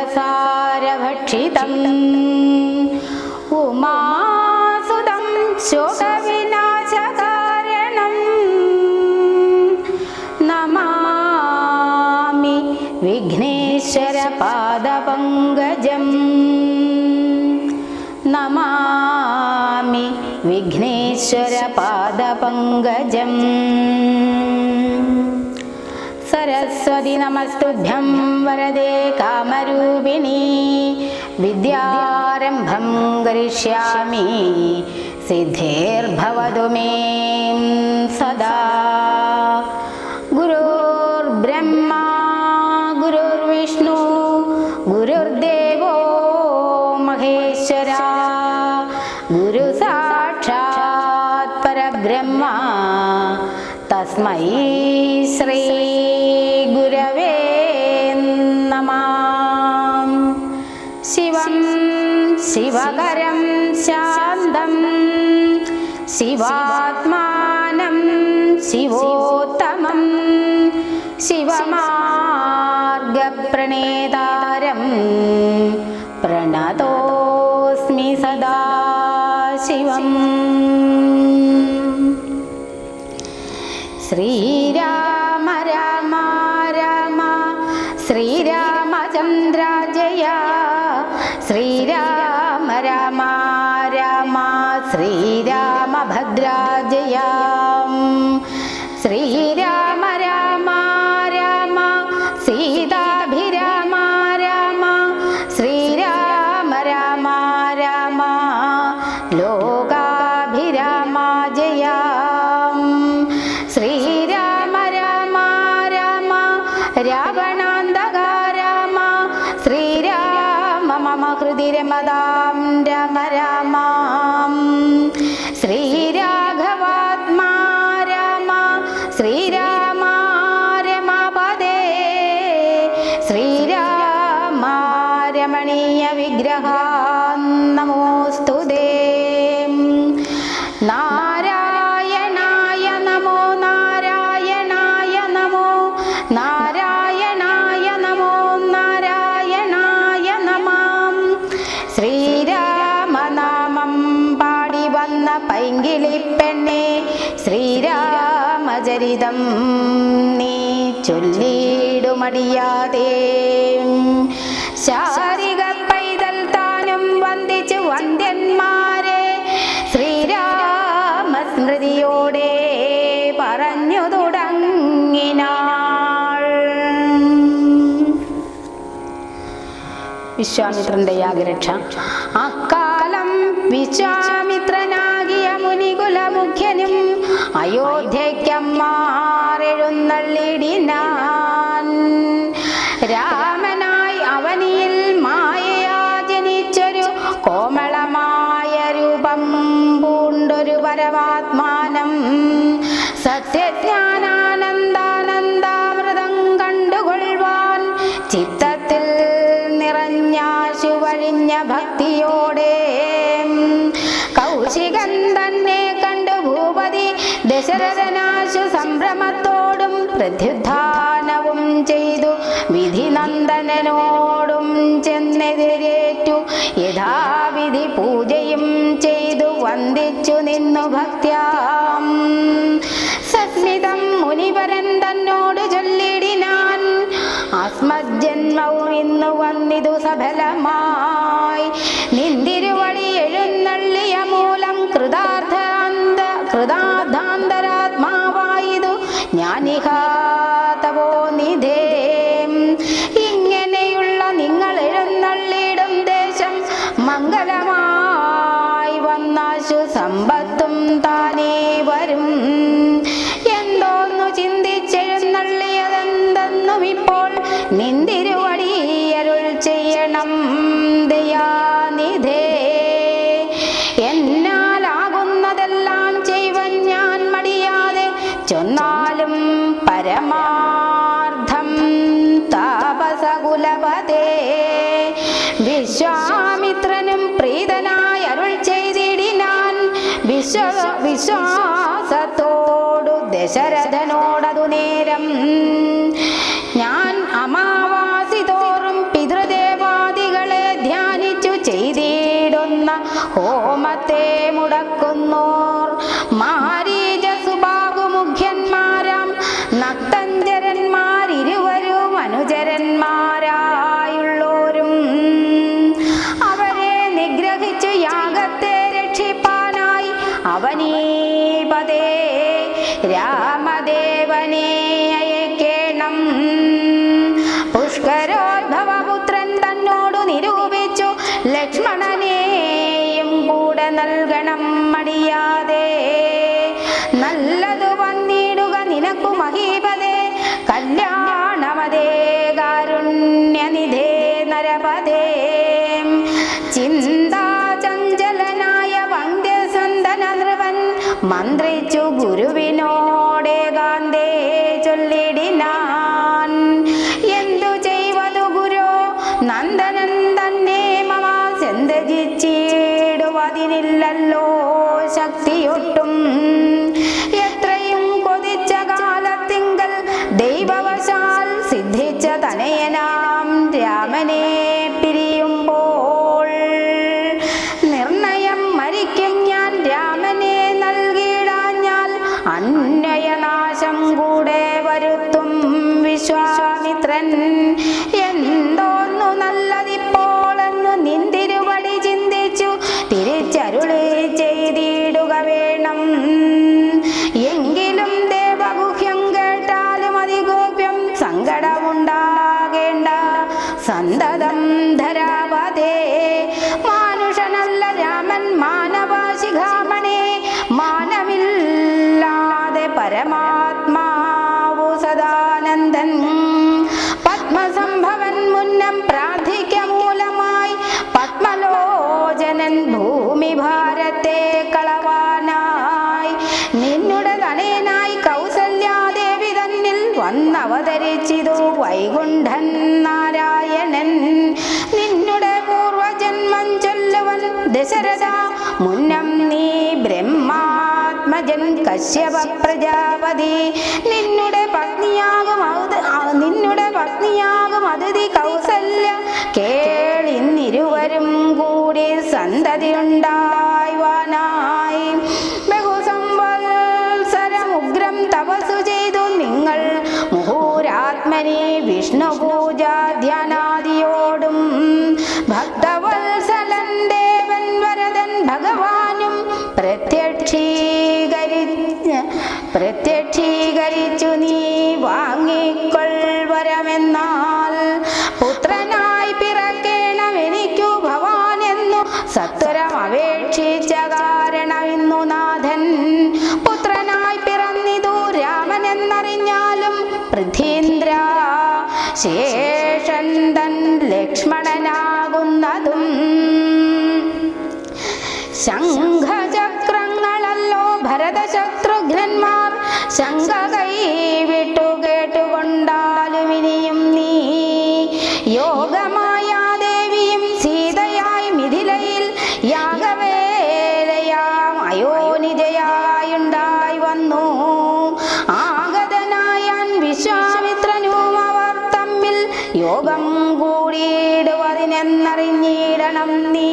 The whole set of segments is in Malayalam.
रक्षितम् उमासुतं शोकविनाशकारणं नमामि विघ्नेश्वरपादपङ्गजम् नमामि विघ्नेश्वरपादपङ्गजम् सरस्वती नमस्तुभ्यम्। വരദേ കാമരൂപിണി. വിദ്യാരംഭം കരിഷ്യാമി. സിദ്ധേർഭവതു മേ സദാ പ്രണതോസ്മി സദാ ശിവം ശ്രീരാമ രാവണാന്തക രാമ ശ്രീരാമ മമ ഹൃദി രാമ പെണ്ണെ ശ്രീരാമചരിതം നീ ചൊല്ലിടുമടിയാതെ. ശാരിക പൈതൽ താനും വന്ദിച്ചു വന്ദ്യന്മാരെ ശ്രീരാമസ്മൃതിയോടെ പറഞ്ഞു തുടങ്ങിനാൾ. വിശ്വാമിത്രന്റെ യാഗരക്ഷ. അക്കാലം വിശ്വാമിത്രനാകിയ മുനികുല മുഖ്യനും അയോധ്യയ്ക്കമ്മാറെഴുന്നള്ളിടിനാൻ. രാമനായി അവനിയിൽ മായയാ ജനിച്ചൊരു കോമളമായ രൂപം പൂണ്ടൊരു പരമാത്മാനം. സത്യജ്ഞാനാനന്ദാനന്ദാമൃതം നിന്നു ഭക്ത്യാം. സസ്മിതം മുനിവരൻ തന്നോട് ചൊല്ലിടിനാൻ. അസ്മജന്മവും ഇന്നു വന്നിതു സഫലമായി. നിന്തിരുവടി എഴുന്നള്ളിയ മൂലം കൃതാർത്ഥാന്ത ചൊന്നാലും പരമാർത്ഥം Зря. നന്ദനൻ തന്നെ മമാസെന്ത ശക്തിയൊട്ടും ആത്മജൻ കശ്യപ പ്രജാപതി. നിന്നുടെ പത്നിയാകും നിന്നുടെ പത്നിയാകും അതിഥി കൗസല്യ. കേളിന്നിരുവരും കൂടി സന്തതി ഉണ്ടായി വാനായി ശേഷന്തൻ ലക്ഷ്മണനാകുന്നതും ശംഖചക്രങ്ങളല്ലോ ഭരതശത്രുഘ്നന്മാർ. സംഘ യോഗം കൂടിയിടുവതിനെന്നറിഞ്ഞിടണം നീ.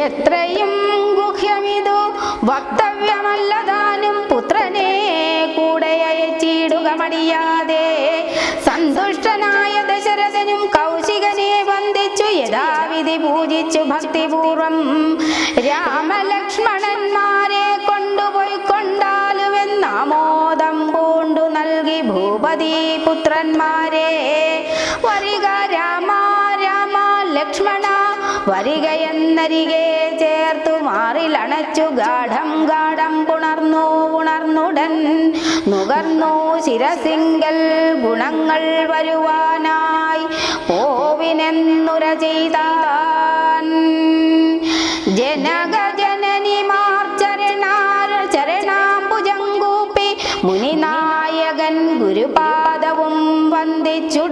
എത്രയും ഗുഹ്യമിതു വക്തവ്യമല്ലതാനും പുത്രനെ കൂടെ അയച്ചിടുക മടിയാതെ സന്തുഷ്ടനായ ദശരഥനും കൗശികനെ വന്ദിച്ചു യഥാവിധി പൂജിച്ചു ഭക്തിപൂർവം രാമലക്ഷ്മണ ഭക്തന്മാരെ വരിക രാമ രാമ ലക്ഷ്മണ വരിക എന്നരികെ ചേർത്തു മാറിലണച്ചു ഗാഠം ഗാഠം പുണർന്നു ഉണർന്നുടൻ നുകർന്നു ശിരസിങ്കൽ ഗുണങ്ങൾ വരുവാനായി പോവിനെന്നുര ചെയ്താൻ. ജനക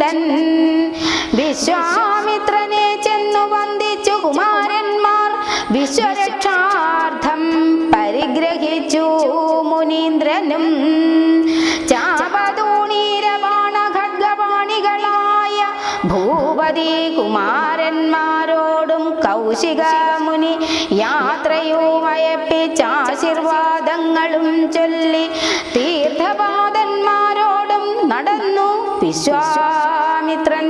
വന്ദിച്ചുടൻ വിശ്വാമിത്രനെ ചെന്നു വന്ദിച്ചു കുമാരന്മാർ. വിശ്വരക്ഷാർത്ഥം പരിഗ്രഹിച്ചു മുനീന്ദ്രനും. ഭൂപതി കുമാരന്മാരോടും കൗശിക മുനി യാത്രയുമയപ്പിച്ചാശീർവാദങ്ങളും ചൊല്ലി തീർത്ഥപാദന്മാരോടും നടന്നു. വിശ്വാമിത്രൻ.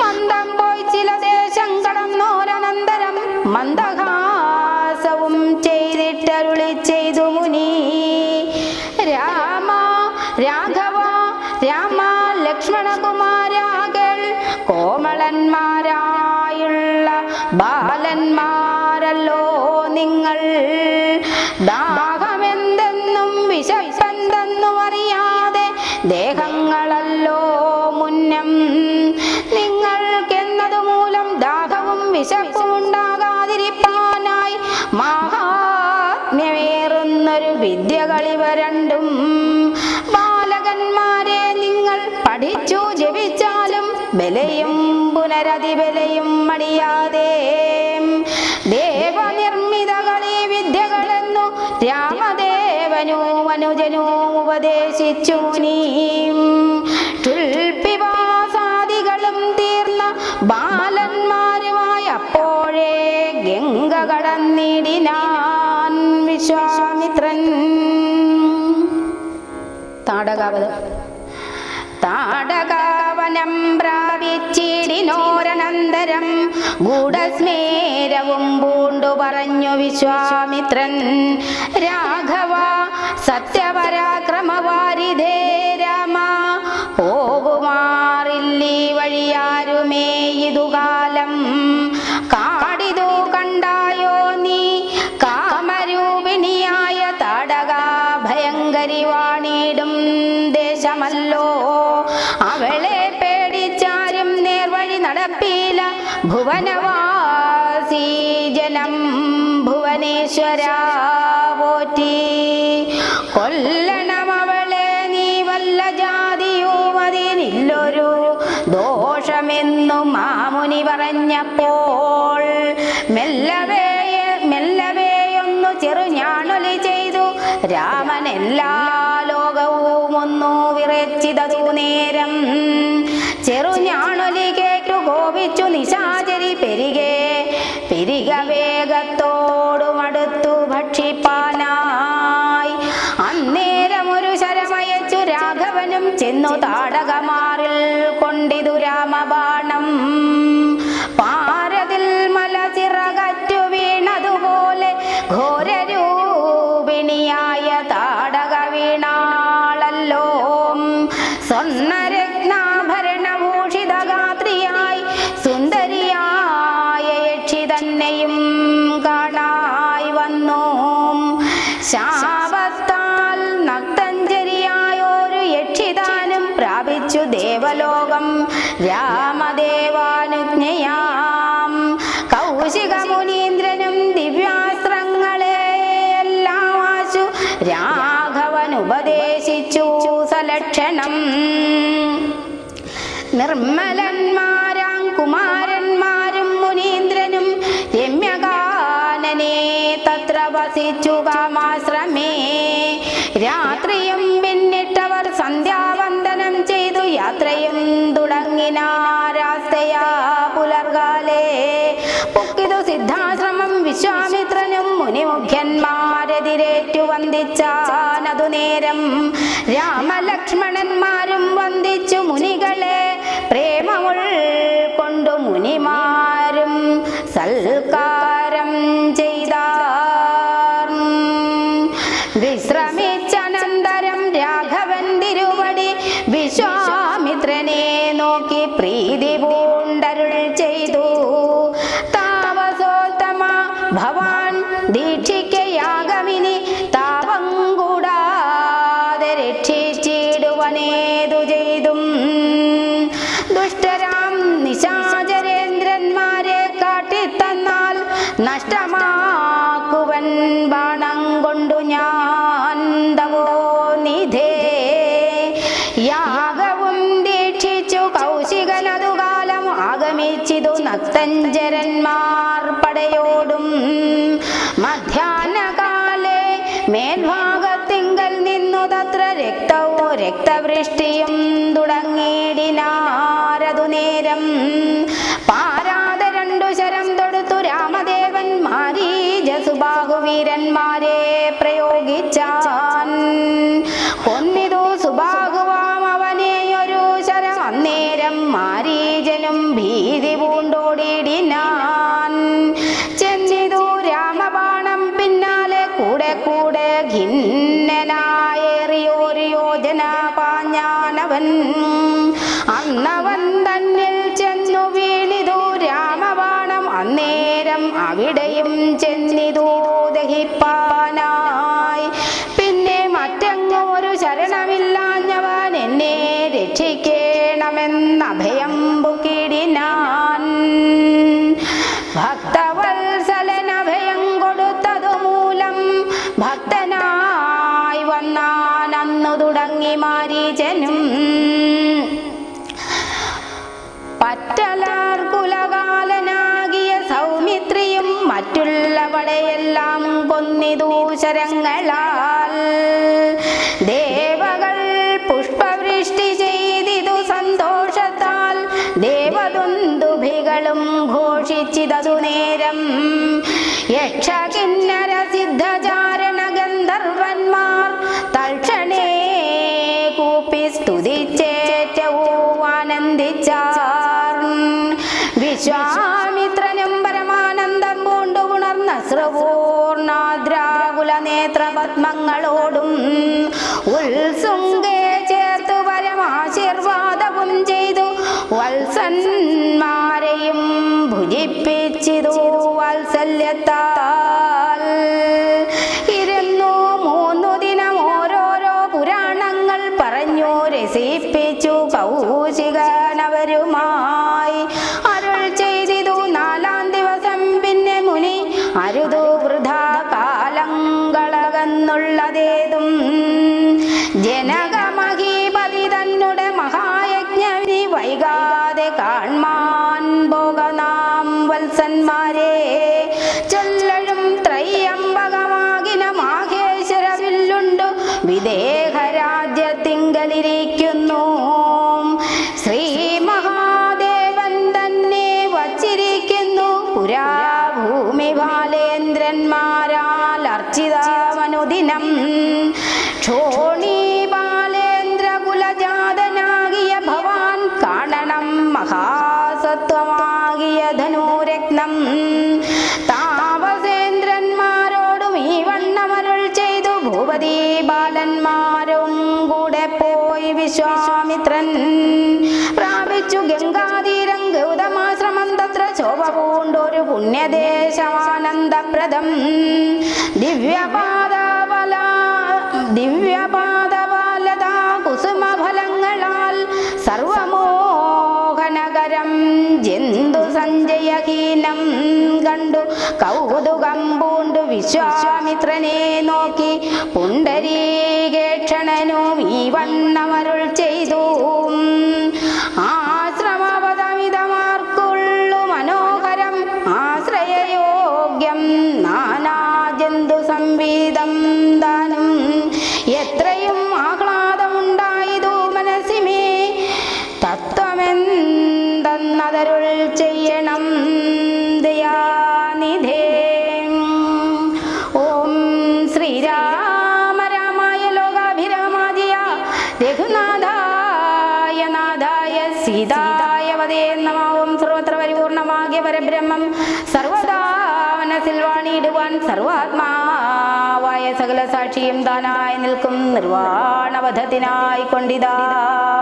മന്ദം പോയി ചില ദേശം കടന്നോരനന്തരം മന്ദഹാസവും ദേഹങ്ങളല്ലോ മുന്നം. നിങ്ങൾക്കെന്നതു മൂലം ദാഹവും വിശപ്പും ഉണ്ടാകാതിരിപ്പാനായി മഹാത്മ്യമേറുന്നൊരു വിദ്യകളിവ രണ്ടും. ബാലകന്മാരെ നിങ്ങൾ പഠിച്ചു ജപിച്ചാലും ബലയും പുനരതിബലയും മടിയാതെ. ദേവനിർമ്മിതകളീ വിദ്യകളെന്നു രാമദേവനു അനുജനു ഉപദേശിച്ചു നീ തീർന്ന ബാലന്മാരുമായി അപ്പോഴേ ഗംഗ കടന്നിടിനാൻ വിശ്വാമിത്രൻ. താടകാവത്. താടകാവനം പ്രാപിച്ചിടിനോരനന്തരം ഗൂഢസ്മേരവും പൂണ്ടു പറഞ്ഞു വിശ്വാമിത്രൻ. രാഘവ സത്യപരാക്രമവാരിധേ രാമ. പോകുമാറില്ലീ വഴിയാരുമേ ഇതുകാലം. കാടിതു കണ്ടായോ നീ? കാമരൂപിണിയായ താടക ഭയങ്കരി വാണിടും ദേശമല്ലോ. അവളെ പേടിച്ചാരും നേർവഴി നടപ്പില ഭുവനവാസി ജനം. ഭുവനേശ്വര. ചെന്നു കൊണ്ടിതു രാമബാണം. ഉപദേശിച്ചു സലക്ഷണം. നിർമ്മലന്മാരാം നേരം രാമലക്ഷ്മണന്മാരും വന്ദിച്ചു മുനികളെ പ്രേമമുൾ കൊണ്ടു മുനിമാരും സൽക്കാരം ചെയ്താർ കൗശികനതു കാലം ആഗമിച്ചിതു നക്തഞ്ചരന്മാർ പടയോടും. മധ്യാഹ്നകാലേ മേൽഭാഗത്തിങ്കൽ നിന്നു തത്ര രക്തവും രക്തവൃഷ്ടിയും തുടങ്ങിയിടിനാരതു നേരം. പാരാതെ രണ്ടു ശരം തൊടുത്തു രാമദേവൻ മാരീജസുബാഹുവീരന്മാരെ അന്നവൻ തന്നിൽ ചെന്നു വീണിതു രാമവാണം അന്നേരം അവിടെയും ചെന്നിതു ദഹിപ്പാനായി മറ്റുള്ളവടെയെല്ലാം കൊന്നിതു ശരങ്ങളാൽ ദേവകൾ പുഷ്പവൃഷ്ടി ചെയ്തിതു സന്തോഷത്താൽ. ദേവദുന്ദുഭികളും ഘോഷിച്ചിതതു നേരം. ഭുജിപ്പിച്ചിതു വാത്സല്യത്താൽ വിദേഹരാജ്യത്തിങ്കലിരിക്കുന്നു ശ്രീ ദിവ്യപാദബാലതാ കുസുമഫലങ്ങളാൽ സർവമോഹനകരം ജന്തു സഞ്ജയഹീനം കണ്ടു. കൗതുകം പൂണ്ടു. വിശ്വാമിത്രനെ നോക്കി. പുണ്ടരീകേക്ഷണനും ഈ വണ്ണമരുൾ സീതായ നമാവും സർവത്ര പരിപൂർണമാകിയ പരബ്രഹ്മം സർവദാ മനസ്സിൽ വാണിയിടുവാൻ സർവാത്മാവായ സകല സാക്ഷിയും താനായി നിൽക്കും നിർവാണവധത്തിനായി കൊണ്ടിതാ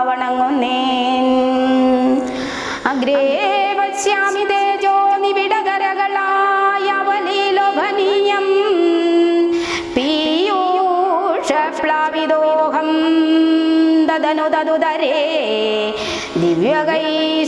വണങ്ങുന്നേൻ. അഗ്രേ പശ്യാമി തേജോ നിബിഡകരകളായ അവലീലോഭനീയം. പീയൂഷപ്ലാവിദോഹം തദനു തതുതരേ ദിവ്യകൈശോരവേഷം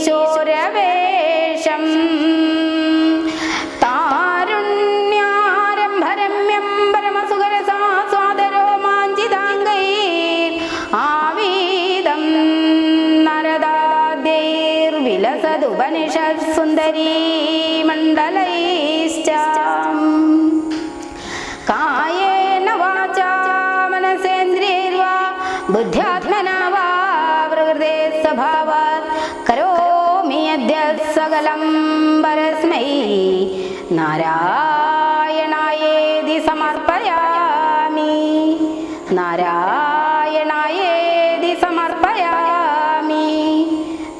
नारायणायेदि समर्पयामि।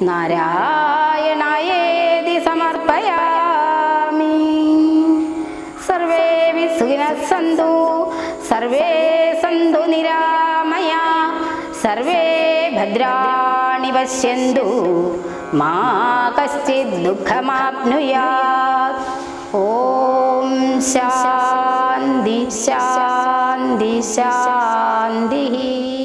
नारायणायेदि समर्पयामि। सर्वे विसुखिनः विनस्सन्तु सर्वे सन्तु निरामया सर्वे भद्राणि पश्यन्तु मा कश्चित् दुःखमाप्नुयात्। ॐ शान्ति शा ശാന്തി ശാന്തി.